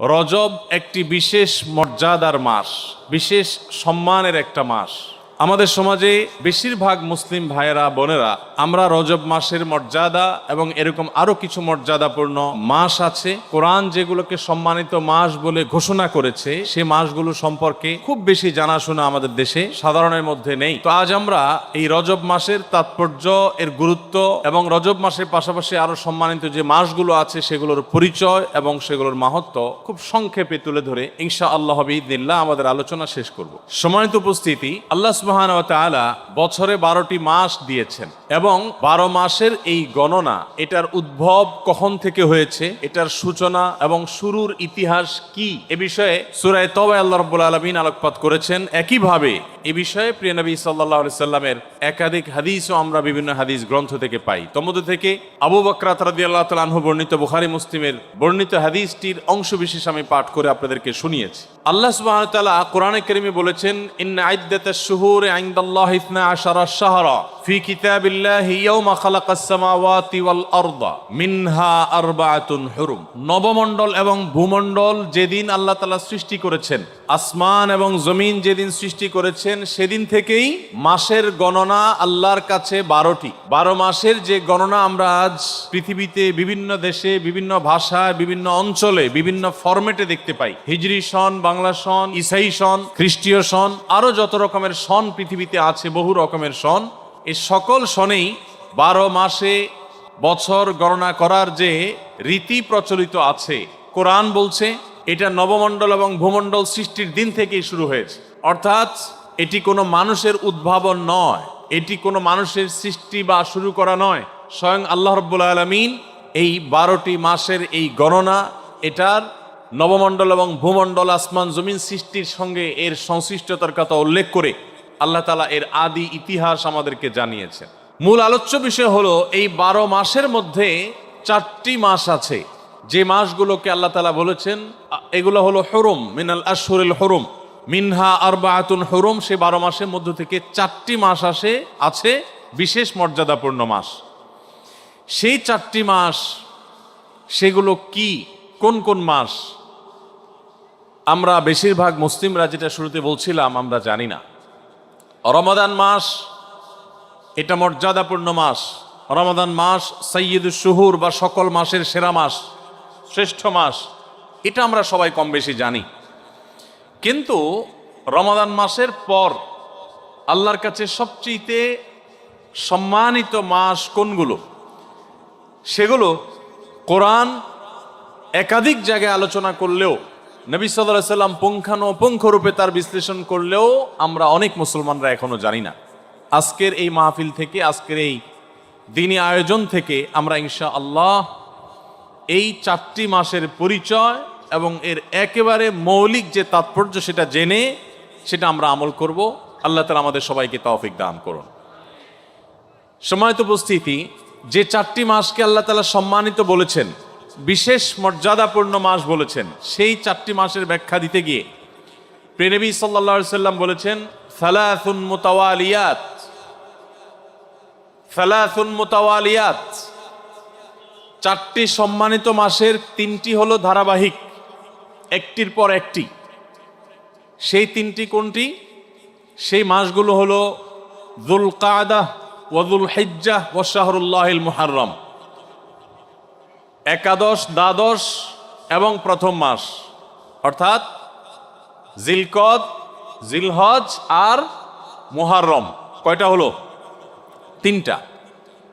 রজব একটি বিশেষ মর্যাদার মাস, বিশেষ সম্মানের একটা মাস। আমাদের সমাজে বেশিরভাগ মুসলিম ভাইয়েরা, বোনেরা আমরা রজব মাসের মর্যাদা এবং এরকম আরও কিছু মর্যাদাপূর্ণ মাস আছে। কোরআন যেগুলোকে সম্মানিত মাস বলে ঘোষণা করেছে, সে মাসগুলো সম্পর্কে খুব বেশি জানাশোনা আমাদের দেশে সাধারণের মধ্যে নেই। তো আজ আমরা এই রজব মাসের তাৎপর্য, এর গুরুত্ব এবং রজব মাসের পাশাপাশি আরও সম্মানিত যে মাসগুলো আছে, সেগুলোর পরিচয় এবং সেগুলোর মাহাত্ম খুব সংক্ষেপে তুলে ধরে ইনশা আল্লাহ ইদিল্লাহ আমাদের আলোচনা শেষ করব। সম্মানিত উপস্থিতি, আল্লাহ সুবহান ওয়া বছরে বারোটি মাস দিয়েছেন এবং বারো মাসের এই গণনা, এটার উদ্ভব কখন থেকে হয়েছে, এটার সূচনা এবং শুরুর ইতিহাস কি? এ বিষয়ে সুরায় তবে আল্লাহ রব্বুল আলমিন আলোকপাত করেছেন। একইভাবে এ বিষয়ে প্রিয় নবী সাল্লাহ সাল্লামের একাধিক হাদিসও আমরা বিভিন্ন হাদিস গ্রন্থ থেকে পাই। তমধ্য থেকে আবু বকরাত রাদি আল্লাহ তালাহ বর্ণিত, বুখারি, মুসলিমের বর্ণিত হাদিসটির অংশ বিশেষ আমি পাঠ করে আপনাদেরকে শুনিয়েছি। আল্লাহ সুবাহ তাআলা কোরআনে কারিমে বলেছেন, ইন্না আইদ্দাতাশ শুহুরি ইনদাল্লাহ ইসনা আশারা শাহরা ফি কিতাবিল্লাহি নবমণ্ডল এবং ভূমণ্ডল যেদিন আল্লাহ তাআলা সৃষ্টি করেছেন, আসমান এবং জমিন যেদিন সৃষ্টি করেছেন, সেদিন থেকেই মাসের গণনা আল্লাহর কাছে বারোটি। বারো মাসের যে গণনা আমরা আজ পৃথিবীতে বিভিন্ন দেশে, বিভিন্ন ভাষায়, বিভিন্ন অঞ্চলে, বিভিন্ন ফরম্যাটে দেখতে পাই। হিজরি সন, বাংলা সন, ইসাই সন, খ্রিস্টীয় সন, আরও যত রকমের সন পৃথিবীতে আছে, বহু রকমের সন এই সকল সনেই বারো মাসে বছর গণনা করার যে রীতি প্রচলিত আছে, কোরআন বলছে, এটা নবমণ্ডল এবং ভূমণ্ডল সৃষ্টির দিন থেকেই শুরু হয়েছে। অর্থাৎ, এটি কোনো মানুষের উদ্ভাবন নয়, এটি কোনো মানুষের সৃষ্টি বা শুরু করা নয়। স্বয়ং আল্লাহ রব্বুল আলমিন এই বারোটি মাসের এই গণনা, এটার নবমণ্ডল এবং ভূমণ্ডল আসমান জমিন সৃষ্টির সঙ্গে এর সংশ্লিষ্টতার কথা উল্লেখ করে আল্লাহ তালা এর আদি ইতিহাস আমাদেরকে জানিয়েছেন। মূল আলোচ্য বিষয় হলো, এই বারো মাসের মধ্যে চারটি মাস আছে। যে মাসগুলোকে আল্লাহ তালা বলেছেন এগুলো হলো হরুম, মিনাল আশহুরুল হরুম। মিনহা আরবাআতুন হরুম, সে বারো মাসের মধ্য থেকে চারটি মাস আসে, আছে বিশেষ মর্যাদাপূর্ণ মাস। সেই চারটি মাস, সেগুলো কি, কোন কোন মাস? আমরা বেশিরভাগ মুসলিমরা যেটা শুরুতে বলছিলাম, আমরা জানি না। রমাদান মাস, এটা মর্যাদাপূর্ণ মাস। রমাদান মাস সৈয়দ শুহুর বা সকল মাসের সেরা মাস, শ্রেষ্ঠ মাস, এটা আমরা সবাই কম বেশি জানি। কিন্তু রমাদান মাসের পর আল্লাহর কাছে সবচেয়ে সম্মানিত মাস কোনগুলো? সেগুলো কোরআন একাধিক জায়গায় আলোচনা করলেও নবী সাল্লাহ সাল্লাম পুঙ্খানুপুঙ্খ রূপে তার বিশ্লেষণ করলেও আমরা অনেক মুসলমানরা এখনও জানি না। আজকের এই মাহফিল থেকে, আজকের এই দিনী আয়োজন থেকে আমরা ইনশা আল্লাহ এই চারটি মাসের পরিচয় এবং এর একেবারে মৌলিক যে তাৎপর্য সেটা জেনে সেটা আমরা আমল করব। আল্লাহ তালা আমাদের সবাইকে তৌফিক দান করুন। সময়ত উপস্থিতি, যে চারটি মাসকে আল্লাহ তালা সম্মানিত বলেছেন বিশেষ মর্যাদাপূর্ণ মাস বলেছেন। সেই চারটি মাসের ব্যাখ্যা দিতে গিয়ে প্রেনবী সাল্লা সাল্লাম বলেছেন, সালাসুন মুতাওয়ালিয়াত। সালাসুন মুতাওয়ালিয়াত। চারটি সম্মানিত মাসের তিনটি হলো ধারাবাহিক, একটির পর একটি। সেই তিনটি কোনটি? সেই মাসগুলো হলো জুল কাদা ওয়াজুল হিজ্জাহ ও শাহরুল্লাহিল মুহাররম। একাদশ, দ্বাদশ এবং প্রথম মাস। অর্থাৎ জিলকদ, জিলহজ আর মুহাররম। কয়টা হলো? তিনটা।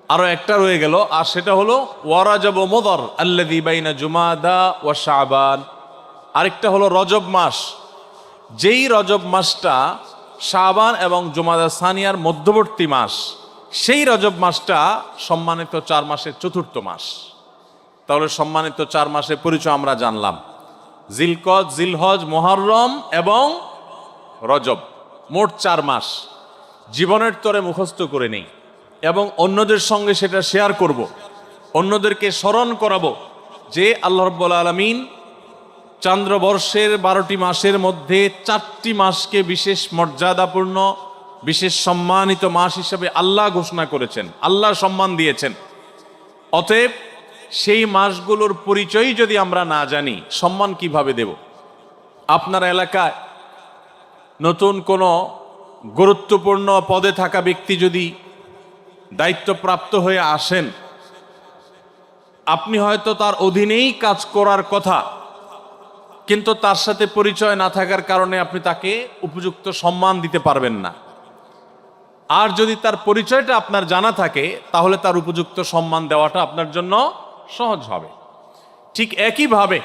আরও একটা রয়ে গেল, আর সেটা হলো, ওয়ারাজব মোদর আল্লাদি বাইনা জুমাদা ও শাবান। আরেকটা হলো, রজব মাস। যেই রজব মাসটা শাবান এবং জুমাদা সানিয়ার মধ্যবর্তী মাস, সেই রজব মাসটা সম্মানিত চার মাসের চতুর্থ মাস। তাহলে সম্মানিত চার মাসের পরিচয় আমরা জানলাম। জিলকদ, জিলহজ মোহরম এবং রজব, মোট চার মাস। জীবনের তরে মুখস্থ করে নেই এবং অন্যদের সঙ্গে সেটা শেয়ার করব। অন্যদেরকে স্মরণ করাবো যে আল্লাহ রব্বুল আলমিন চান্দ্রবর্ষের বারোটি মাসের মধ্যে চারটি মাসকে বিশেষ মর্যাদাপূর্ণ, বিশেষ সম্মানিত মাস হিসেবে আল্লাহ ঘোষণা করেছেন, আল্লাহ সম্মান দিয়েছেন। অতএব সেই মাসগুলোর পরিচয় যদি আমরা না জানি, সম্মান কীভাবে দেব? আপনার এলাকায় নতুন কোনো গুরুত্বপূর্ণ পদে থাকা ব্যক্তি যদি দায়িত্বপ্রাপ্ত হয়ে আসেন, আপনি হয়তো তার অধীনেই কাজ করার কথা, কিন্তু তার সাথে পরিচয় না থাকার কারণে আপনি তাকে উপযুক্ত সম্মান দিতে পারবেন না। আর যদি তার পরিচয়টা আপনার জানা থাকে, তাহলে তার উপযুক্ত সম্মান দেওয়াটা আপনার জন্য সহজ হবে। ঠিক একইভাবে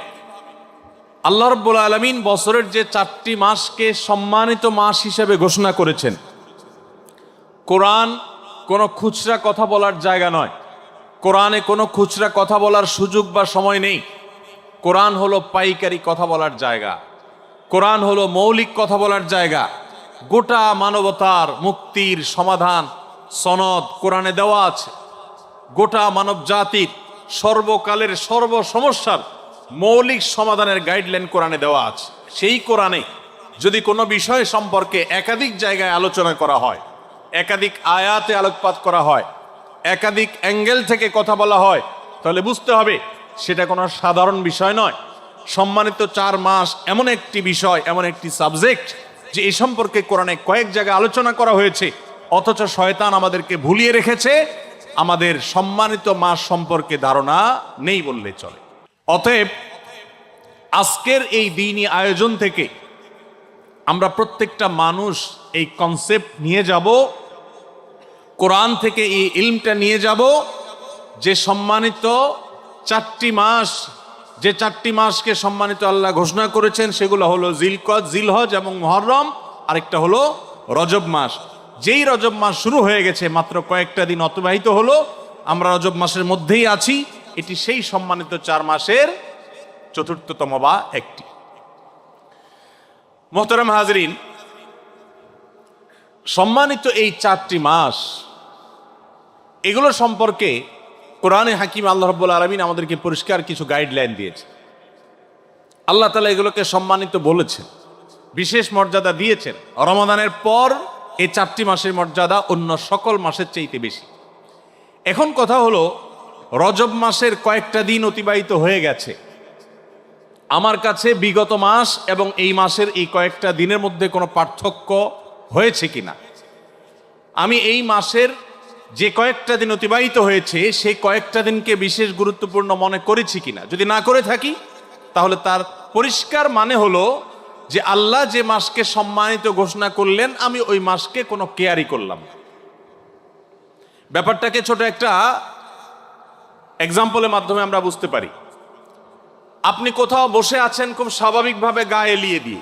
আল্লাহ রব্বুল আলমিন বছরের যে চারটি মাসকে সম্মানিত মাস হিসেবে ঘোষণা করেছেন। কোরআন কোনো খুচরা কথা বলার জায়গা নয়। কোরআনে কোনো খুচরা কথা বলার সুযোগ বা সময় নেই। কোরআন হলো পাইকারি কথা বলার জায়গা। কোরআন হলো মৌলিক কথা বলার জায়গা। গোটা মানবতার মুক্তির সমাধান সনদ কোরআনে দেওয়া আছে। গোটা মানব জাতির সর্বকালের সর্ব সমস্যার মৌলিক সমাধানের গাইডলাইন কোরআনে দেওয়া আছে। সেই কোরআনে যদি কোনো বিষয় সম্পর্কে একাধিক জায়গায় আলোচনা করা হয়, একাধিক আয়াতে আলোকপাত করা হয়, একাধিক অ্যাঙ্গেল থেকে কথা বলা হয়, তাহলে বুঝতে হবে সেটা কোনো সাধারণ বিষয় নয়। সম্মানিত চার মাস এমন একটি বিষয়, এমন একটি সাবজেক্ট যে এ সম্পর্কে কোরআনে কয়েক জায়গায় আলোচনা করা হয়েছে, অথচ শয়তান আমাদেরকে ভুলিয়ে রেখেছে আমাদের সম্মানিত মাস সম্পর্কে ধারণা নেই বললে চলে। অতএব আজকের এই দিনই আয়োজন থেকে আমরা প্রত্যেকটা মানুষ এই কনসেপ্ট নিয়ে যাব, কোরআন থেকে এই ইলমটা নিয়ে যাব, যে সম্মানিত চারটি মাস, যে চারটি মাসকে সম্মানিত আল্লাহ ঘোষণা করেছেন, সেগুলো হলো জিলকদ, জিলহজ এবং মহরম, আরেকটা হলো রজব মাস। যেই রজব মাস শুরু হয়ে গেছে, মাত্র কয়েকটা দিন অতিবাহিত হলো, আমরা রজব মাসের মধ্যেই আছি। এটি সেই সম্মানিত চার মাসের চতুর্থতম বা একটি। মোহতারাম হাজরিন, সম্মানিত এই চারটি মাস, এগুলো সম্পর্কে কোরআনে হাকিম আল্লাহ রব্বুল আলমিন আমাদেরকে পরিষ্কার কিছু গাইডলাইন দিয়েছে। আল্লাহ তালা এগুলোকে সম্মানিত বলেছেন, বিশেষ মর্যাদা দিয়েছেন। রমাদানের পর এই চারটি মাসের মর্যাদা অন্য সকল মাসের চাইতে বেশি। এখন কথা হলো, রজব মাসের কয়েকটা দিন অতিবাহিত হয়ে গেছে। আমার কাছে বিগত মাস এবং এই মাসের এই কয়েকটা দিনের মধ্যে কোনো পার্থক্য হয়েছে কিনা? আমি এই মাসের যে কয়েকটা দিন অতিবাহিত হয়েছে, সেই কয়েকটা দিনকে বিশেষ গুরুত্বপূর্ণ মনে করেছি কিনা? যদি না করে থাকি, তাহলে তার পরিষ্কার মানে হলো যে আল্লাহ যে মাসকে সম্মানিত ঘোষণা করলেন, আমি ওই মাসকে কোনো কেয়ারই করলাম ব্যাপারটাকে ছোট একটা এক্সাম্পলের মাধ্যমে আমরা বুঝতে পারি। আপনি কোথাও বসে আছেন খুব স্বাভাবিকভাবে গা এলিয়ে দিয়ে।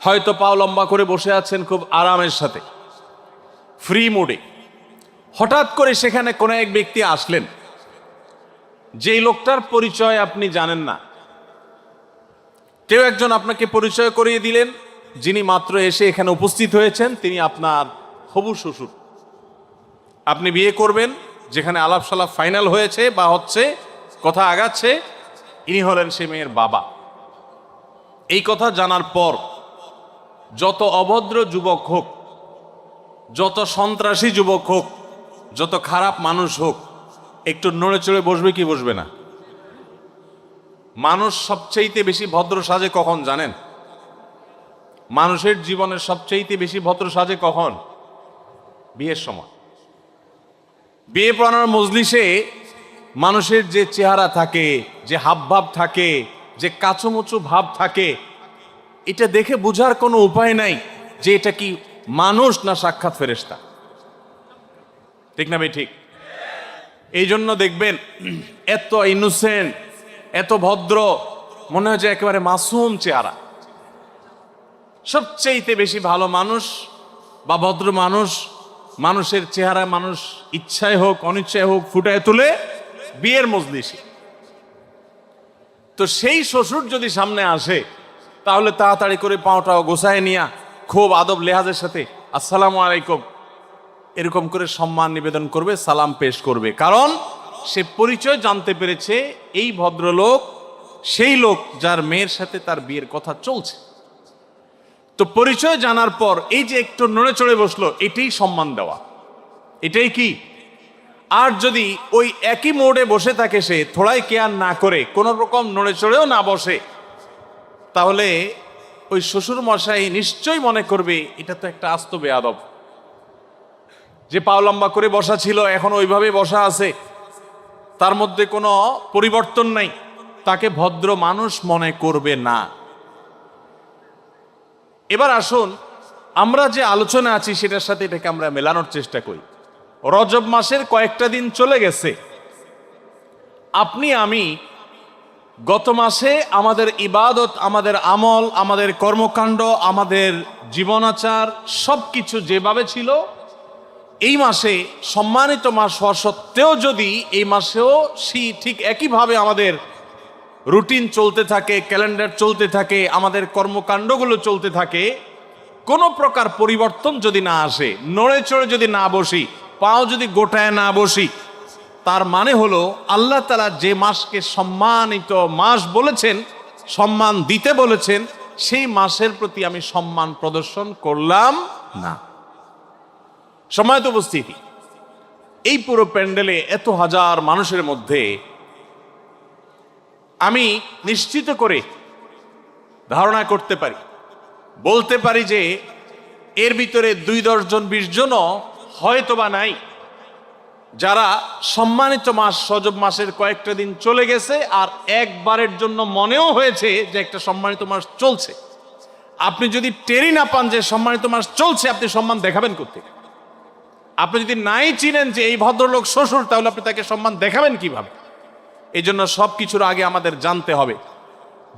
হয়তো পাও লম্বা করে বসে আছেন খুব আরামের সাথে। ফ্রি মোডে হঠাৎ করে সেখানে কোনো এক ব্যক্তি আসলেন। যেই লোকটার পরিচয় আপনি জানেন না। কেউ একজন আপনাকে পরিচয় করিয়ে দিলেন, যিনি মাত্র এসে এখানে উপস্থিত হয়েছেন, তিনি আপনার হবু শ্বশুর। আপনি বিয়ে করবেন, যেখানে আলাপ সালাপ ফাইনাল হয়েছে বা হচ্ছে, কথা আগাচ্ছে, ইনি হলেন সে মেয়ের বাবা। এই কথা জানার পর, যত অভদ্র যুবক হোক, যত সন্ত্রাসী যুবক হোক, যত খারাপ মানুষ হোক, একটু নড়ে চড়ে বসবে কি বসবে না? মানুষ সবচেয়েতে বেশি ভদ্র সাজে কখন জানেন? মানুষের জীবনের সবচেয়েতে বেশি ভদ্র সাজে কখন? বিয়ের সময়। বিয়ে পড়ানোর মজলিসে মানুষের যে চেহারা থাকে, যে হাবভাব থাকে, যে কাচুমুচু ভাব থাকে, এটা দেখে বোঝার কোনো উপায় নাই যে এটা কি মানুষ না সাক্ষাৎ ফেরেস্তা ঠিক না ভাই, ঠিক? এই জন্য দেখবেন, এত ইনোসেন্ট এত ভদ্র, মনে হয় যে একেবারে মাসুম চেহারা। সবচেয়েতে বেশি ভালো মানুষ বা ভদ্র মানুষ, মানুষের চেহারা মানুষ ইচ্ছায় হোক, অনিচ্ছায় হোক, ফুটায় তুলে বিয়ের মজলিসে। তো সেই শ্বশুর যদি সামনে আসে, তাহলে তাড়াতাড়ি করে পাওটা গোসায় নিয়া খুব আদব লেহাজের সাথে আসসালামু আলাইকুম, এরকম করে সম্মান নিবেদন করবে, সালাম পেশ করবে। কারণ সে পরিচয় জানতে পেরেছে এই ভদ্রলোক, সেই লোক যার মেয়ের সাথে তার বিয়ের কথা চলছে। তো পরিচয় জানার পর এই যে একটু নড়ে চড়ে বসল, এটাই সম্মান দেওয়া। এটাই কি? আর যদি ওই একই মোড়ে বসে থাকে সে, থোড়াই কেয়ার না করে, কোনো রকম নড়ে চড়েও না বসে, তাহলে ওই শ্বশুর মশাই নিশ্চয়ই মনে করবে, এটা তো একটা আস্ত বেয়াদব। যে পাও লম্বা করে বসা ছিল, এখন ওইভাবে বসা আছে। তার মধ্যে কোনো পরিবর্তন নাই। তাকে ভদ্র মানুষ মনে করবে না। এবার আসুন, আমরা যে আলোচনা আছি সেটার সাথে এটাকে আমরা মেলানোর চেষ্টা করি। রজব মাসের কয়েকটা দিন চলে গেছে। আপনি, আমি গত মাসে আমাদের ইবাদত, আমাদের আমল, আমাদের কর্মকাণ্ড, আমাদের জীবনাচার সব কিছু যেভাবে ছিল এই মাসে সম্মানিত মাস হওয়া সত্ত্বেও যদি এই মাসেও সি ঠিক একইভাবে আমাদের রুটিন চলতে থাকে, ক্যালেন্ডার চলতে থাকে, আমাদের কর্মকাণ্ডগুলো চলতে থাকে, কোনো প্রকার পরিবর্তন যদি না আসে নড়ে চড়ে যদি না বসি, পাও যদি গোটায় না বসি, তার মানে হলো আল্লাহ তালা যে মাসকে সম্মানিত মাস বলেছেন, সম্মান দিতে বলেছেন, সেই মাসের প্রতি আমি সম্মান প্রদর্শন করলাম না। সময় তো উপস্থিতি, এই পুরো প্যান্ডেলে এত হাজার মানুষের মধ্যে আমি নিশ্চিত করে ধারণা করতে পারি, বলতে পারি যে এর ভিতরে দুই দশজন বিশ জনও হয়তো বা নাই, যারা সম্মানিত মাস, সজব মাসের কয়েকটা দিন চলে গেছে আর একবারের জন্য মনেও হয়েছে যে একটা সম্মানিত মাস চলছে। আপনি যদি টেরি না পান যে সম্মানিত মাস চলছে, আপনি সম্মান দেখাবেন করতে আপনি যদি নাই চিনেন যে এই ভদ্রলোক শ্বশুর, তাহলে আপনি তাকে সম্মান দেখাবেন কীভাবে? এই জন্য সব কিছুর আগে আমাদের জানতে হবে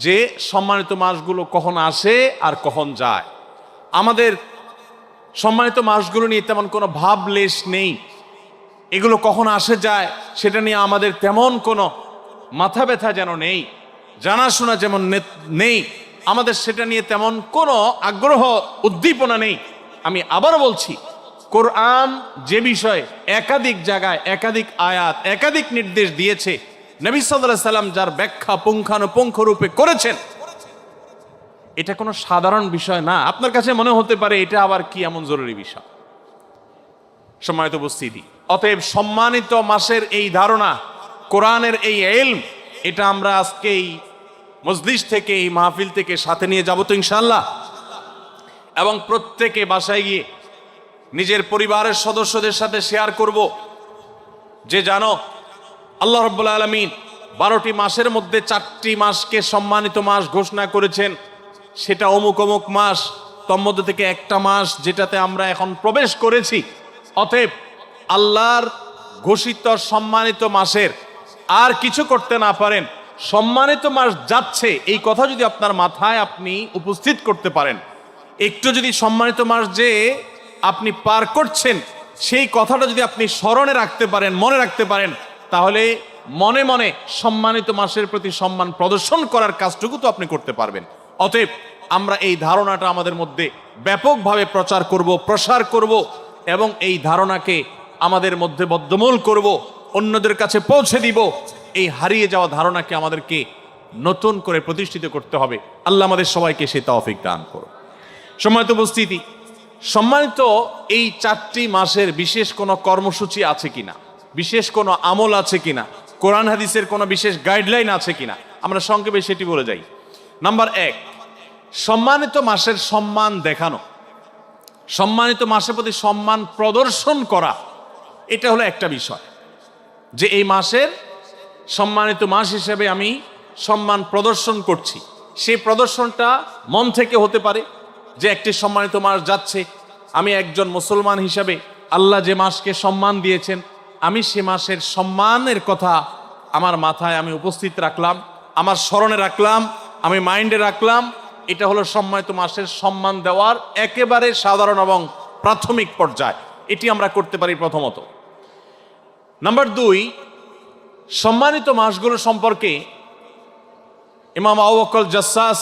যে সম্মানিত মাসগুলো কখন আসে আর কখন যায়। আমাদের সম্মানিত মাসগুলো নিয়ে তেমন কোনো ভাবলেশ নেই। এগুলো কখন আসে যায় সেটা নিয়ে আমাদের তেমন কোনো মাথা ব্যথা যেন নেই। জানাশোনা যেমন নেই, আমাদের সেটা নিয়ে তেমন কোনো আগ্রহ, উদ্দীপনা নেই। আমি আবারও বলছি কোরআন যে বিষয়ে একাধিক জায়গায়, একাধিক আয়াত, একাধিক নির্দেশ দিয়েছে, নবী সাল্লাহ সাল্লাম যার ব্যাখ্যা পুঙ্খানুপুঙ্খ রূপে করেছেন, এটা কোনো সাধারণ বিষয় না। আপনার কাছে মনে হতে পারে এটা আবার কি এমন জরুরি বিষয়? সময়ত উপস্থিতি, অতএব সম্মানিত মাসের এই ধারণা, কোরআনের এই এলম, এটা আমরা আজকে এই মজলিস থেকে, এই মাহফিল থেকে সাথে নিয়ে যাব তো ইনশাল্লাহ এবং প্রত্যেকে বাসায় গিয়ে নিজের পরিবারের সদস্যদের সাথে শেয়ার করব। যে জানো, আল্লাহ রব্বুল আলমিন বারোটি মাসের মধ্যে চারটি মাসকে সম্মানিত মাস ঘোষণা করেছেন। সেটা অমুক অমুক মাস, তন্মধ্য থেকে একটা মাস যেটাতে আমরা এখন প্রবেশ করেছি। অতএব আল্লাহর ঘোষিত সম্মানিত মাসের আর কিছু করতে না পারেন। সম্মানিত মাস যাচ্ছে, এই কথা যদি আপনার মাথায় আপনি উপস্থিত করতে পারেন। একটু যদি সম্মানিত মাস যে আপনি পার করছেন, সেই কথাটা যদি আপনি স্মরণে রাখতে পারেন, মনে রাখতে পারেন, তাহলে মনে মনে সম্মানিত মাসের প্রতি সম্মান প্রদর্শন করার কাজটুকু তো আপনি করতে পারবেন। অতএব আমরা এই ধারণাটা আমাদের মধ্যে ব্যাপকভাবে প্রচার করব, প্রসার করব এবং এই ধারণাকে আমাদের মধ্যে বদ্ধমূল করব, অন্যদের কাছে পৌঁছে দিব। এই হারিয়ে যাওয়া ধারণাকে আমাদেরকে নতুন করে প্রতিষ্ঠিত করতে হবে। আল্লাহ আমাদের সবাইকে সে তৌফিক দান করো সম্মানিত উপস্থিতি সম্মানিত এই চারটি মাসের বিশেষ কোনো কর্মসূচি আছে কিনা? বিশেষ কোনো আমল আছে কিনা? কোরআন হাদিসের কোনো বিশেষ গাইডলাইন আছে কিনা? আমরা সংক্ষেপে সেটি বলে যাই। নাম্বার এক, সম্মানিত মাসের সম্মান দেখানো। সম্মানিত মাসের প্রতি সম্মান প্রদর্শন করা, এটা হলো একটা বিষয়। যে এই মাসের সম্মানিত মাস হিসেবে আমি সম্মান প্রদর্শন করছি। সেই প্রদর্শনটা মন থেকে হতে পারে যে একটি সম্মানিত মাস যাচ্ছে, আমি একজন মুসলমান হিসাবে আল্লাহ যে মাসকে সম্মান দিয়েছেন, আমি সে মাসের সম্মানের কথা আমার মাথায় আমি উপস্থিত রাখলাম, আমার স্মরণে রাখলাম, আমি মাইন্ডে রাখলাম। এটা হলো সম্মানিত মাসের সম্মান দেওয়ার একেবারে সাধারণ এবং প্রাথমিক পর্যায়। এটি আমরা করতে পারি প্রথমত। নাম্বার দুই, সম্মানিত মাসগুলো সম্পর্কে ইমাম আউকল জাসাস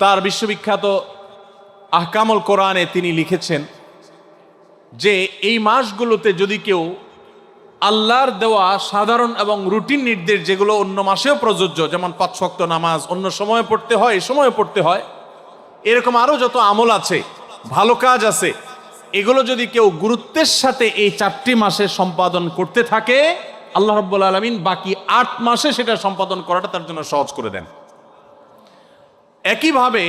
তার বিশ্ববিখ্যাত আহকামল কোরআনে তিনি লিখেছেন যে, এই মাসগুলোতে যদি কেউ আল্লাহর দেওয়া সাধারণ এবং রুটিন নির্দেশ, যেগুলো অন্য মাসেও প্রযোজ্য, যেমন পাঁচ শক্ত নামাজ, অন্য সময়ে পড়তে হয় সময়ে পড়তে হয়, এরকম আরও যত আমল আছে, ভালো কাজ আছে, এগুলো যদি কেউ গুরুত্বের সাথে এই চারটি মাসে সম্পাদন করতে থাকে, আল্লাহ রব্বুল আলমিন বাকি আট মাসে সেটা সম্পাদন করাটা তার জন্য সহজ করে দেন। একইভাবে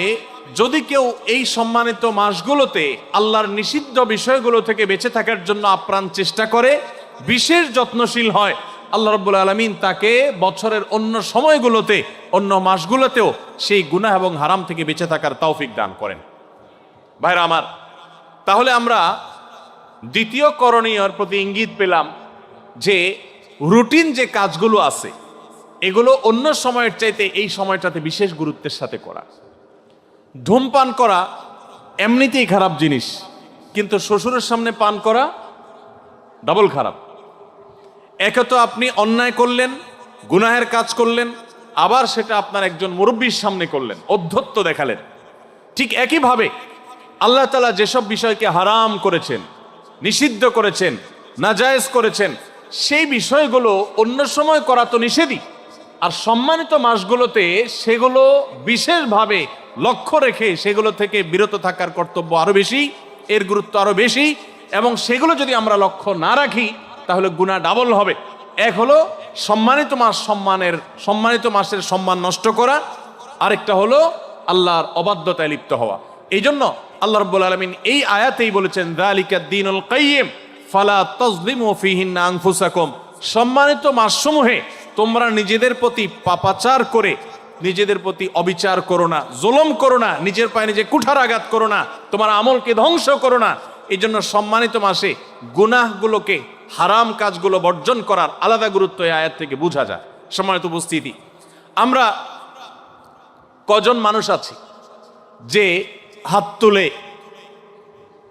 যদি কেউ এই সম্মানিত মাসগুলোতে আল্লাহর নিষিদ্ধ বিষয়গুলো থেকে বেঁচে থাকার জন্য আপ্রাণ চেষ্টা করে, বিশেষ যত্নশীল হয়, আল্লাহ রব্বুল আলমিন তাকে বছরের অন্য সময়গুলোতে, অন্য মাসগুলোতেও সেই গুনাহ এবং হারাম থেকে বেঁচে থাকার তৌফিক দান করেন। ভাইরা আমার, তাহলে আমরা দ্বিতীয় করণীয়র প্রতি ইঙ্গিত পেলাম যে রুটিন যে কাজগুলো আছে এগুলো অন্য সময়ের চাইতে এই সময়টাতে বিশেষ গুরুত্বের সাথে করা। ধূমপান করা এমনিতেই খারাপ জিনিস, কিন্তু শ্বশুরের সামনে পান করা ডাবল খারাপ। একে তো আপনি অন্যায় করলেন, গুনাহের কাজ করলেন, আবার সেটা আপনার একজন মুরব্বীর সামনে করলেন, অধ্যত্ত দেখালেন। ঠিক একইভাবে আল্লাহ তালা যেসব বিষয়কে হারাম করেছেন, নিষিদ্ধ করেছেন, নাজায়েজ করেছেন, সেই বিষয়গুলো অন্য সময় করা তো নিষেধই। আর সম্মানিত মাসগুলোতে সেগুলো বিশেষভাবে লক্ষ্য রেখে সেগুলো থেকে বিরত থাকার কর্তব্য আরও বেশি, এর গুরুত্ব আরও বেশি এবং সেগুলো যদি আমরা লক্ষ্য না রাখি, তাহলে গুণা ডাবল হবে। এক হলো সম্মানিত মাস সম্মানের, সম্মানিত মাসের সম্মান নষ্ট করা, আরেকটা হলো আল্লাহর অবাধ্যতায় লিপ্ত হওয়া। এই জন্য আল্লাহ রব্বুল আলমিন এই আয়াতেই বলেছেন দালিকা দিনুল কাইয়িম ফালা তাজলিমু ফিহিন্না আনফুসাকুম। সম্মানিত মাসসমূহে তোমরা নিজেদের প্রতি পাপাচার করে, নিজেদের প্রতি অবিচার করো না, জুলুম করো না, নিজের পায়ে নিজে কুঠার আঘাত করো না, তোমার আমলকে ধ্বংস করো না। এই জন্য সম্মানিত মাসে গুনাহগুলোকে হারাম কাজগুলো বর্জন করার আলাদা গুরুত্ব এই আয়াত থেকে বোঝা যায়। সম্মানিত উপস্থিতি, আমরা কজন মানুষ আছি যে হাত তুলে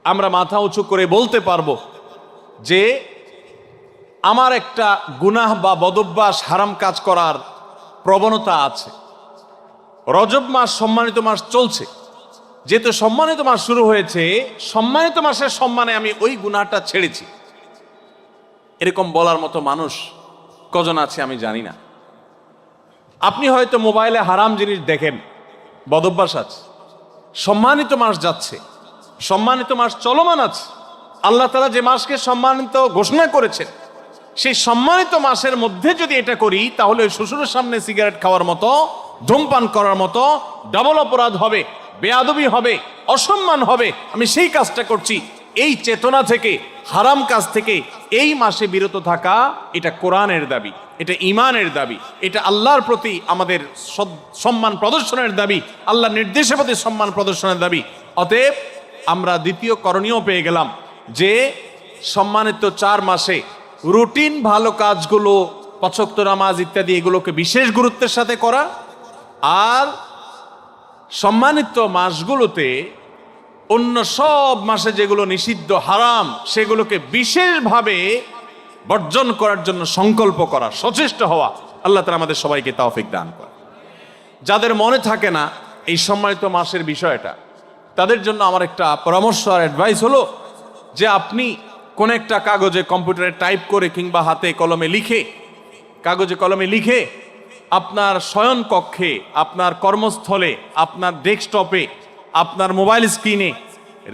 আমরা মাথা উঁচু করে বলতে পারব যে আমার একটা গুনাহ বা বদভ্যাস, হারাম কাজ করার প্রবণতা আছে। রজব মাস, সম্মানিত মাস চলছে। যেহেতু সম্মানিত মাস শুরু হয়েছে, সম্মানিত মাসের সম্মানে আমি ওই গুনাহটা ছেড়েছি। এরকম বলার মতো মানুষ কজন আছে আমি জানি না। আপনি হয়তো মোবাইলে হারাম জিনিস দেখেন, বদভ্যাস আছে। সম্মানিত মাস যাচ্ছে। সম্মানিত মাস চলমান আছে। আল্লাহ তালা যে মাসকে সম্মানিত ঘোষণা করেছেন সেই সম্মানিত মাসের মধ্যে যদি এটা করি, তাহলে শ্বশুরের সামনে সিগারেট খাওয়ার মতো, ধূমপান করার মতো ডাবল অপরাধ হবে, বেয়াদবি হবে, অসম্মান হবে, আমি সেই কাজটা করছি। এই চেতনা থেকে, হারাম কাজ থেকে এই মাসে বিরত থাকা, এটা কোরআনের দাবি, এটা ইমানের দাবি, এটা আল্লাহর প্রতি আমাদের সম্মান প্রদর্শনের দাবি আল্লাহ নির্দেশের প্রতি সম্মান প্রদর্শনের দাবি। অতএব আমরা দ্বিতীয় করণীয় পেয়ে গেলাম যে সম্মানিত চার মাসে রুটিন ভালো কাজগুলো পছক্ত নামাজ ইত্যাদি এগুলোকে বিশেষ গুরুত্বের সাথে করা। আর সম্মানিত মাসগুলোতে অন্য সব মাসে যেগুলো নিষিদ্ধ হারাম, সেগুলোকে বিশেষভাবে বর্জন করার জন্য সংকল্প করা, সচেষ্ট হওয়া। আল্লাহ তালা আমাদের সবাইকে তাওফিক দান করে যাদের মনে থাকে না এই সম্মানিত মাসের বিষয়টা, তাদের জন্য আমার একটা পরামর্শ আর অ্যাডভাইস হলো যে আপনি কোন একটা কাগজে কম্পিউটারে টাইপ করে কিংবা হাতে কলমে লিখে, কাগজে কলমে লিখে আপনার শয়ন কক্ষে আপনার কর্মস্থলে, আপনার ডেস্কটপে, আপনার মোবাইল স্ক্রিনে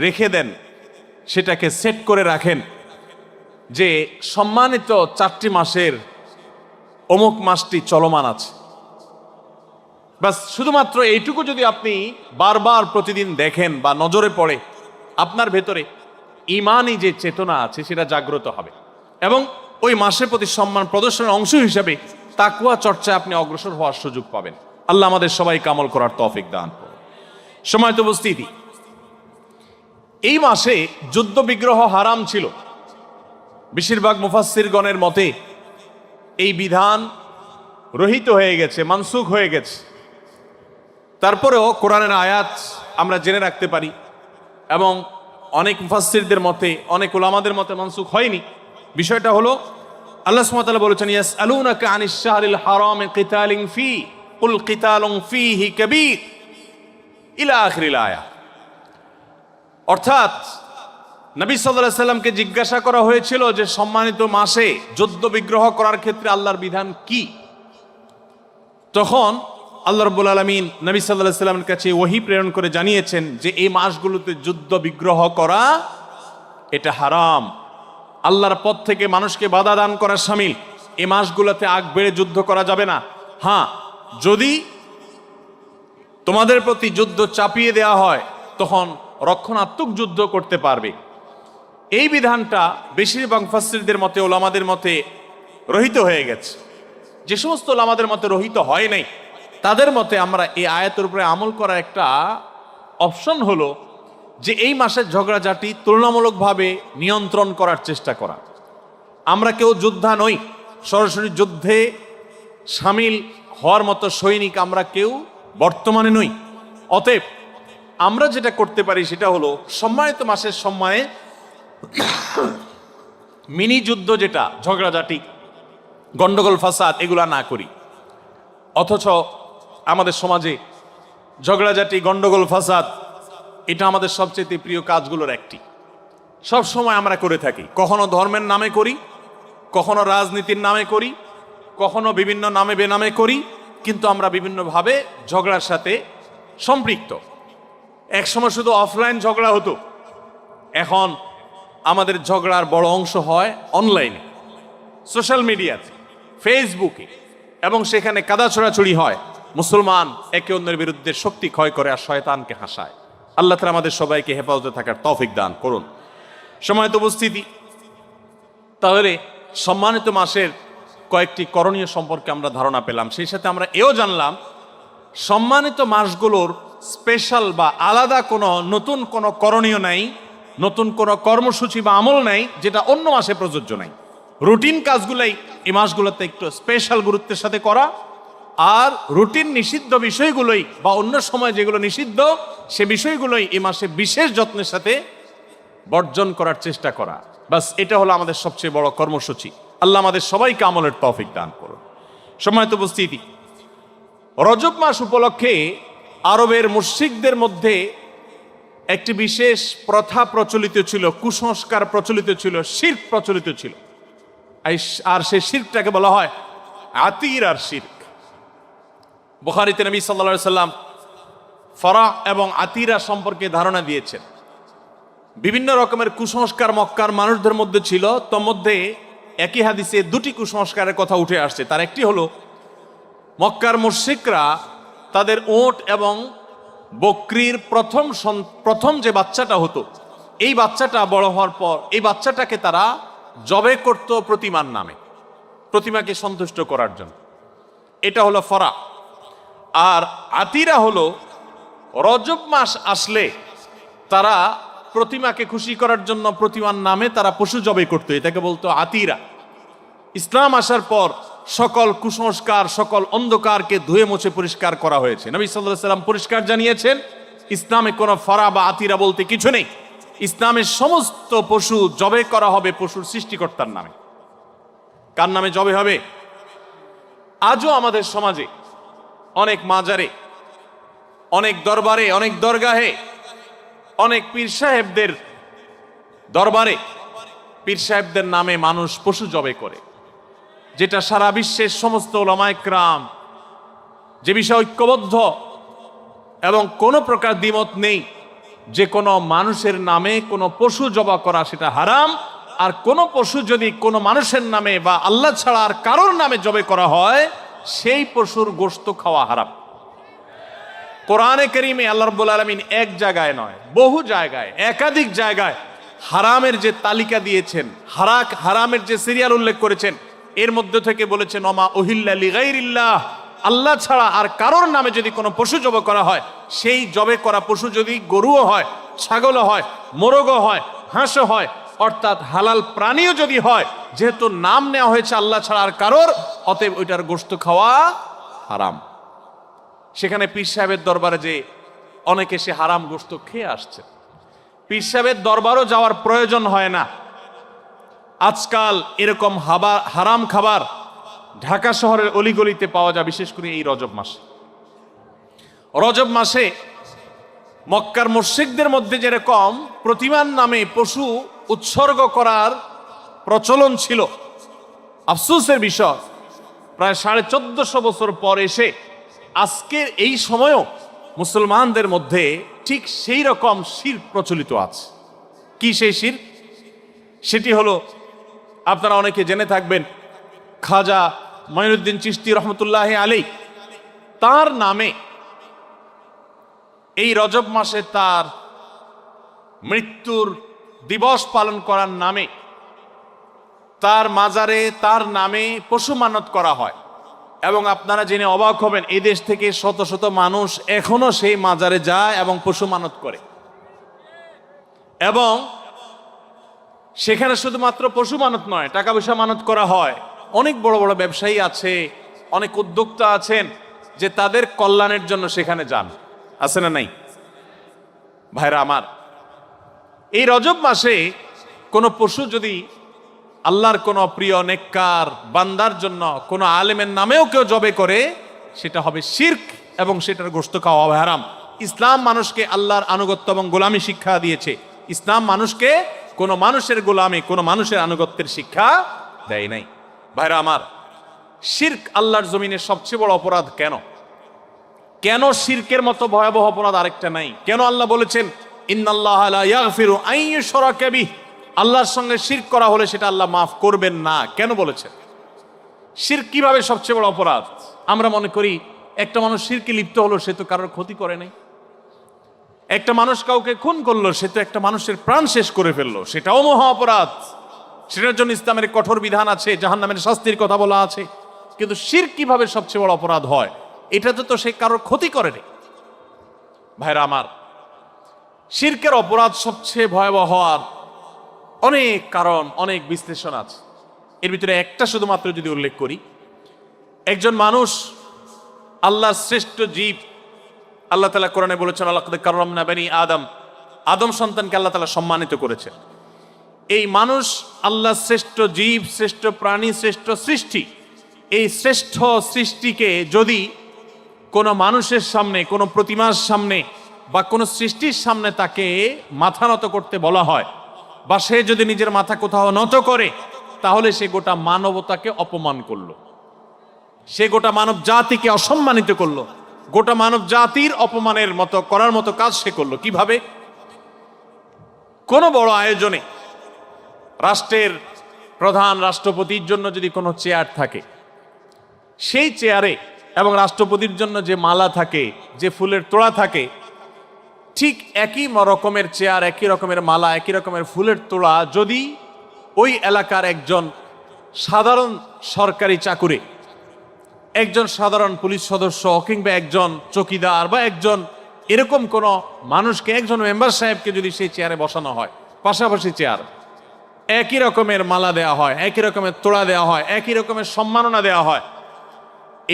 রেখে দেন। সেটাকে সেট করে রাখেন যে সম্মানিত চারটি মাসের অমুক মাসটি চলমান আছে। বাস শুধুমাত্র এইটুকু যদি আপনি বারবার প্রতিদিন দেখেন বা নজরে পড়ে, আপনার ভেতরে ইমানই যে চেতনা আছে, সেটা জাগ্রত হবে। এবং ওই মাসের প্রতি সম্মান প্রদর্শনের অংশ হিসাবে তাকুয়া চর্চায় আপনি অগ্রসর হওয়ার সুযোগ পাবেন। আল্লাহ আমাদের সবাই কামল করার তৌফিক দান। সময় তো উপস্থিতি, এই মাসে যুদ্ধ বিগ্রহ হারাম ছিল। বেশিরভাগ মুফাসসিরগণের মতে এই বিধান রহিত হয়ে গেছে, মানসুখ হয়ে গেছে। তারপরেও কোরআনের আয়াত আমরা জেনে রাখতে পারি এবং অনেক মুফাসসিরদের মতে, অনেক ওলামাদের মতে মানসুখ হয়নি। বিষয়টা হলো, আল্লাহ সুবহানাহু বলেছেন ইয়াস আলুনাকা আনিশ শাহরিল হারামে কিতালিন ফি উল কুল কিতালুন ফিহি কাবীর, ইলা আখিরিল আয়া। অর্থাৎ, নবী সাল্লাল্লাহু সাল্লামকে জিজ্ঞাসা করা হয়েছিল যে সম্মানিত মাসে যুদ্ধ বিগ্রহ করার ক্ষেত্রে আল্লাহর বিধান কি? তখন আল্লাহ রব্বুল আলমিন নবী সাল্লাহ সাল্লামের কাছে ওহি প্রেরণ করে জানিয়েছেন যে এই মাসগুলোতে যুদ্ধ বিগ্রহ করা এটা হারাম। আল্লাহর পথ থেকে মানুষকে বাধা দান করার সামিল। এ মাসগুলোতে আগ বেড়ে যুদ্ধ করা যাবে না। হ্যাঁ যদি তোমাদের প্রতি যুদ্ধ চাপিয়ে দেওয়া হয়, তখন রক্ষণাত্মক যুদ্ধ করতে পারবে। এই বিধানটা বেশিরভাগ ফাসিরদের মতে, ওলামাদের মতে রহিত হয়ে গেছে। যে সমস্ত ওলামাদের মতে রহিত হয় নাই তাদের মতে আমরা এই আয়াতের উপরে আমল করার একটা অপশন হলো যে এই মাসের ঝগড়াঝাটি তুলনামূলকভাবে নিয়ন্ত্রণ করার চেষ্টা করা। আমরা কেউ যোদ্ধা নই, সরাসরি যুদ্ধে সামিল হওয়ার মতো সৈনিক আমরা কেউ বর্তমানে নই। অতএব আমরা যেটা করতে পারি সেটা হলো সম্মানিত মাসের সম্মানে মিনি যুদ্ধ যেটা, ঝগড়াঝাটি, গন্ডগোল, ফাসাদ, এগুলা না করি। অথচ আমাদের সমাজে ঝগড়াঝাটি, গন্ডগোল, ফাসাদ, এটা আমাদের সবচেয়ে প্রিয় কাজগুলোর একটি। সব সময় আমরা করে থাকি। কখনো ধর্মের নামে করি, কখনো রাজনীতির নামে করি, কখনো বিভিন্ন নামে বেনামে করি, কিন্তু আমরা বিভিন্নভাবে ঝগড়ার সাথে সম্পৃক্ত। একসময় শুধু অফলাইন ঝগড়া হতো। এখন আমাদের ঝগড়ার বড় অংশ হয় অনলাইনে, সোশ্যাল মিডিয়াতে, ফেসবুকে, এবং সেখানে কাদা ছোড়াছুড়ি হয়। মুসলমান একে অন্যের বিরুদ্ধে শক্তি ক্ষয় করে আর শয়তানকে হাসায়। আল্লাহ তালা আমাদের সবাইকে হেফাজতে থাকার তৌফিক দান করুন। সময়ত উপস্থিতি, তাহলে সম্মানিত মাসের কয়েকটি করণীয় সম্পর্কে আমরা ধারণা পেলাম। সেই সাথে আমরা এও জানলাম, সম্মানিত মাসগুলোর স্পেশাল বা আলাদা কোনো নতুন কোনো করণীয় নাই, নতুন কোনো কর্মসূচি বা আমল নাই, যেটা অন্য মাসে প্রযোজ্য নাই। রুটিন কাজগুলাই এই মাসগুলোতে একটু স্পেশাল গুরুত্বের সাথে করা আর রুটিন নিষিদ্ধ বিষয়গুলোই বা অন্য সময় যেগুলো নিষিদ্ধ, সে বিষয়গুলোই এই মাসে বিশেষ যত্নের সাথে বর্জন করার চেষ্টা করা। বাস এটা হলো আমাদের সবচেয়ে বড় কর্মসূচি। আল্লাহ আমাদের সবাইকে আমলের তৌফিক দান করুন। সময়ত উপস্থিতি, রজব মাস উপলক্ষে আরবের মুশরিকদের মধ্যে একটি বিশেষ প্রথা প্রচলিত ছিল, কুসংস্কার প্রচলিত ছিল, শির্ক প্রচলিত ছিল। আর সে শির্কটাকে বলা হয় আতির আর শির্ক। বুখারিতে নবী সাল্লা সাল্লাম ফরা এবং আতিরা সম্পর্কে ধারণা দিয়েছেন। বিভিন্ন রকমের কুসংস্কার মক্কার মানুষদের মধ্যে ছিল তোর মধ্যে একই হাদিসে দুটি কুসংস্কারের কথা উঠে আসছে। তার একটি হলো, মক্কার মুশিকরা তাদের ওট এবং বকরির প্রথম প্রথম যে বাচ্চাটা হতো, এই বাচ্চাটা বড় হওয়ার পর এই বাচ্চাটাকে তারা জবে করত প্রতিমার নামে, প্রতিমাকে সন্তুষ্ট করার জন্য। এটা হলো ফরা। আর আতিরা হলো রজব মাস আসলে তারা প্রতিমাকে খুশি করার জন্য প্রতিমার নামে তারা পশু জবে করতো, এটাকে বলতো আতিরা। ইসলাম আসার পর সকল কুসংস্কার, সকল অন্ধকারকে ধুয়ে মুছে পরিষ্কার করা হয়েছে। নবী সাল্লাহ সাল্লাম পরিষ্কার জানিয়েছেন, ইসলামে কোনো ফরা বা আতিরা বলতে কিছু নেই। ইসলামের সমস্ত পশু জবে করা হবে পশুর সৃষ্টিকর্তার নামে। কার নামে জবে হবে? আজও আমাদের সমাজে অনেক মাজারে, অনেক দরবারে, অনেক দরগাহে, অনেক পীর সাহেবদের দরবারে, পীর সাহেবদের নামে মানুষ পশু জবে করে। যেটা সারা বিশ্বের সমস্ত ওলামায়করাম যে বিষয়ে ঐক্যবদ্ধ এবং কোনো প্রকার দ্বিমত নেই যে কোনো মানুষের নামে কোনো পশু জবা করা সেটা হারাম, আর কোনো পশু যদি কোনো মানুষের নামে বা আল্লাহ ছাড়া আর কারোর নামে জবে করা হয় সেই পশুর গোশত খাওয়া হারাম। কোরআনে করিমে আল্লাহ রব্বুল আলমিন এক জায়গায় নয়, বহু জায়গায়, একাধিক জায়গায় হারামের যে তালিকা দিয়েছেন, হারাক, হারামের যে সিরিয়াল উল্লেখ করেছেন, এর মধ্যে থেকে বলেছেন অমা ওহিল্লা আল্লাহ ছাড়া আর কারোর নামে যদি কোনো পশু জব করা হয়, সেই জবে করা পশু যদি গরুও হয়, ছাগলও হয়, মোরগও হয়, হাঁসও হয় অর্থাৎ হালাল প্রাণীও যদি হয়, যেহেতু নাম নেওয়া হয়েছে আল্লাহ ছাড়া আর কারোর, অতএব ওইটার গোশত খাওয়া হারাম। সেখানে পীর সাহেবের দরবারে যে অনেকে সে হারাম গোস্ত খেয়ে আসছে। পীর সাহেবের দরবারও যাওয়ার প্রয়োজন হয় না। আজকাল এরকম হাবা, হারাম খাবার ঢাকা শহরের অলিগলিতে পাওয়া যায়, বিশেষ করে এই রজব মাসে। রজব মাসে মক্কার মসজিদদের মধ্যে যেরকম প্রতিমান নামে পশু উৎসর্গ করার প্রচলন ছিল। আফসোসের বিষয়, প্রায় সাড়ে চোদ্দশো বছর পর এসে আজকের এই সময়ও মুসলমানদের মধ্যে ঠিক সেই রকম শির প্রচলিত আছে। কি সেই শির? সেটি হলো, আপনারা অনেকে জেনে থাকবেন, খাজা মঈনুদ্দিন চিশতি রহমতুল্লাহ আলী তার নামে এই রজব মাসে তার মৃত্যুর দিবস পালন করার নামে, তার মাজারে তার নামে পশু মানত করা হয়। এবং আপনারা জেনে অবাক হবেন, এই দেশ থেকে শত শত মানুষ এখনও সেই মাজারে যায় এবং পশু মানত করে। এবং সেখানে শুধুমাত্র পশু মানত নয়, টাকা পয়সা মানত করা হয়। অনেক বড় বড় ব্যবসায়ী আছে, অনেক উদ্যোক্তা আছেন যে তাদের কল্যাণের জন্য সেখানে যান। আছে না নাই? ভাইরা আমার এই রজব মাসে কোনো পশু যদি আল্লাহর কোনো প্রিয় নেককার বান্দার জন্য কোনো আলেমের নামেও কেউ জবে করে, সেটা হবে শির্ক এবং সেটার গোস্ত খাওয়া হবে হারাম। ইসলাম মানুষকে আল্লাহর আনুগত্য এবং গোলামি শিক্ষা দিয়েছে। ইসলাম মানুষকে কোনো মানুষের গোলামি, কোনো মানুষের আনুগত্যের শিক্ষা দেয় নাই। ভাইরা আমার, শির্ক আল্লাহর জমিনের সবচেয়ে বড় অপরাধ কেন? কেন শিরকের মতো ভয়াবহ অপরাধ আরেকটা নাই? কেন আল্লাহ বলেছেন ইন্নাল্লাহ বিহ। আল্লাহর সঙ্গে শিরক করা হলে সেটা আল্লাহ মাফ করবেন না। কেন বলেছেন? শির কীভাবে সবচেয়ে বড় অপরাধ? আমরা মনে করি, একটা মানুষ শিরকে লিপ্ত হলো, সে তো কারোর ক্ষতি করে নাই। একটা মানুষ কাউকে খুন করল, সে তো একটা মানুষের প্রাণ শেষ করে ফেলল। সেটাও মহা অপরাধ। সেটার জন্য ইসলামের কঠোর বিধান আছে, জাহান্নামের শাস্তির কথা বলা আছে। কিন্তু শির কীভাবে সবচেয়ে বড় অপরাধ হয়? এটাতে তো সে কারোর ক্ষতি করেনি। ভাইরা আমার শিরকের অপরাধ সবচেয়ে ভয়াবহ হওয়ার অনেক কারণ, অনেক বিশ্লেষণ আছে। এর ভিতরে একটা শুধুমাত্র যদি উল্লেখ করি, একজন মানুষ আল্লাহর শ্রেষ্ঠ জীব, আল্লাহ তালা কোরআনে বলেছেন আল্লাহ কারম না বেনি আদম। আদম সন্তানকে আল্লাহ তালা সম্মানিত করেছেন। এই মানুষ আল্লাহ শ্রেষ্ঠ জীব, শ্রেষ্ঠ প্রাণী, শ্রেষ্ঠ সৃষ্টি। এই শ্রেষ্ঠ সৃষ্টিকে যদি কোনো মানুষের সামনে, কোনো প্রতিমার সামনে বা কোনো সৃষ্টির সামনে তাকে মাথা নত করতে বলা হয়, বা সে যদি নিজের মাথা কোথাও নত করে, তাহলে সে গোটা মানবতাকে অপমান করল। সে গোটা মানব জাতিকে অসম্মানিত করল। গোটা মানব জাতির অপমানের মতো, করার মতো কাজ সে করল। কীভাবে? কোনো বড় আয়োজনে রাষ্ট্রের প্রধান রাষ্ট্রপতির জন্য যদি কোনো চেয়ার থাকে, সেই চেয়ারে এবং রাষ্ট্রপতির জন্য যে মালা থাকে, যে ফুলের তোড়া থাকে ঠিক একই রকমের চেয়ার, একই রকমের মালা, একই রকমের ফুলের তোড়া যদি ওই এলাকার একজন সাধারণ সরকারি চাকুরে, একজন সাধারণ পুলিশ সদস্য কিংবা একজন চকিদার বা একজন এরকম কোন মানুষকে, একজন মেম্বার সাহেবকে যদি সেই চেয়ারে বসানো হয়, পাশাপাশি চেয়ার, একই রকমের মালা দেওয়া হয়, একই রকমের তোড়া দেওয়া হয়, একই রকমের সম্মাননা দেওয়া হয়,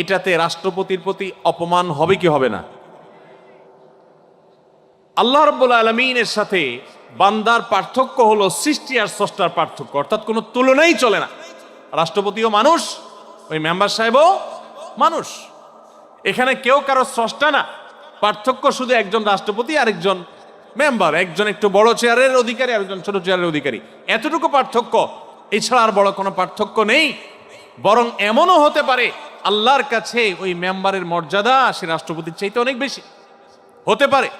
এটাতে রাষ্ট্রপতির প্রতি অপমান হবে কি হবে না? আল্লাহ রব্বুল আলমিনের সাথে বান্দার পার্থক্য হলো সৃষ্টি আর স্রষ্টার পার্থক্য। অর্থাৎ কোনো তুলনাই চলে না। রাষ্ট্রপতিও মানুষ, ওই মেম্বার সাহেবও মানুষ। এখানে কেউ কারও স্রষ্টা না। পার্থক্য শুধু একজন রাষ্ট্রপতি আর একজন মেম্বার। একজন একটু বড় চেয়ারের অধিকারী আর একজন ছোট চেয়ারের অধিকারী। এতটুকু পার্থক্য, এছাড়া আর বড় কোনো পার্থক্য নেই। বরং এমনও হতে পারে, আল্লাহর কাছে ওই মেম্বারের মর্যাদা সে রাষ্ট্রপতির চাইতে অনেক বেশি। হতে পারে।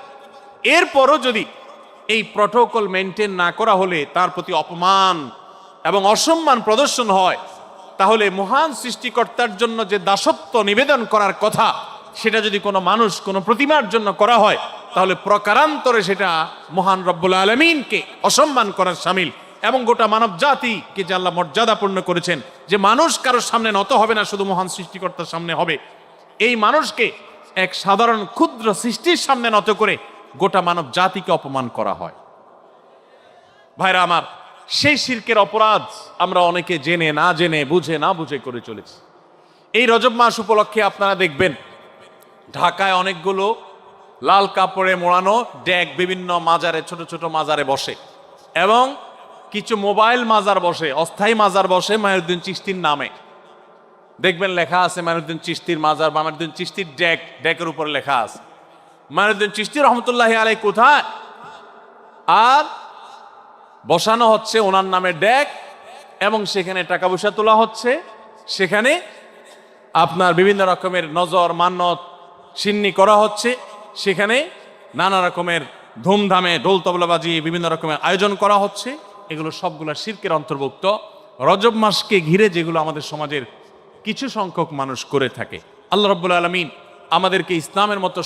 এরপরও যদি এই প্রটোকল মেনটেন না করা হলে তার প্রতি অপমান এবং অসম্মান প্রদর্শন হয়, তাহলে মহান সৃষ্টিকর্তার জন্য যে দাসত্ব নিবেদন করার কথা, সেটা যদি কোনো মানুষ কোনো প্রতিমার জন্য করা হয়, তাহলে প্রকারান্তরে সেটা মহান রব্বুল আলমিনকে অসম্মান করার সামিল এবং গোটা মানব জাতিকে যে আল্লাহ মর্যাদাপূর্ণ করেছেন, যে মানুষ কারোর সামনে নত হবে না, শুধু মহান সৃষ্টিকর্তার সামনে হবে, এই মানুষকে এক সাধারণ ক্ষুদ্র সৃষ্টির সামনে নত করে গোটা মানব জাতিকে অপমান করা হয়। ভাইরা আমার, সেই শির্কের অপরাধ আমরা অনেকে জেনে, না জেনে, বুঝে, না বুঝে করে চলেছি। এই রজব মাস উপলক্ষে আপনারা দেখবেন, ঢাকায় অনেকগুলো লাল কাপড়ে মোড়ানো ড্যাগ বিভিন্ন মাজারে, ছোট ছোট মাজারে বসে এবং কিছু মোবাইল মাজার বসে, অস্থায়ী মাজার বসে মায়ুদ্দিন চিস্তির নামে। দেখবেন লেখা আছে মায়ুদ্দিন চিস্তির মাজার বা মায়ুদ্দিন চিস্তির ড্যাক ড্যাকের উপরে লেখা আছে। মায়ুদ্দিন চিস্তি রহমতুল্লাহ আলাই কোথায়? আর বসানো হচ্ছে ওনার নামে ড্যাক এবং সেখানে টাকা পয়সা তোলা হচ্ছে। সেখানে আপনার বিভিন্ন রকমের নজর, মান্নত, সিন্নি করা হচ্ছে। সেখানে নানা রকমের ধুমধামে ডোল তবলা বাজিয়ে বিভিন্ন রকমের আয়োজন করা হচ্ছে। এগুলো সবগুলো শিরকের অন্তর্ভুক্ত। রজব মাসকে ঘিরে যেগুলো আমাদের সমাজের কিছু সংখ্যক মানুষ করে থাকে। আল্লাহ রব্বুল আলমিন আমাদেরকে ইসলামের মতো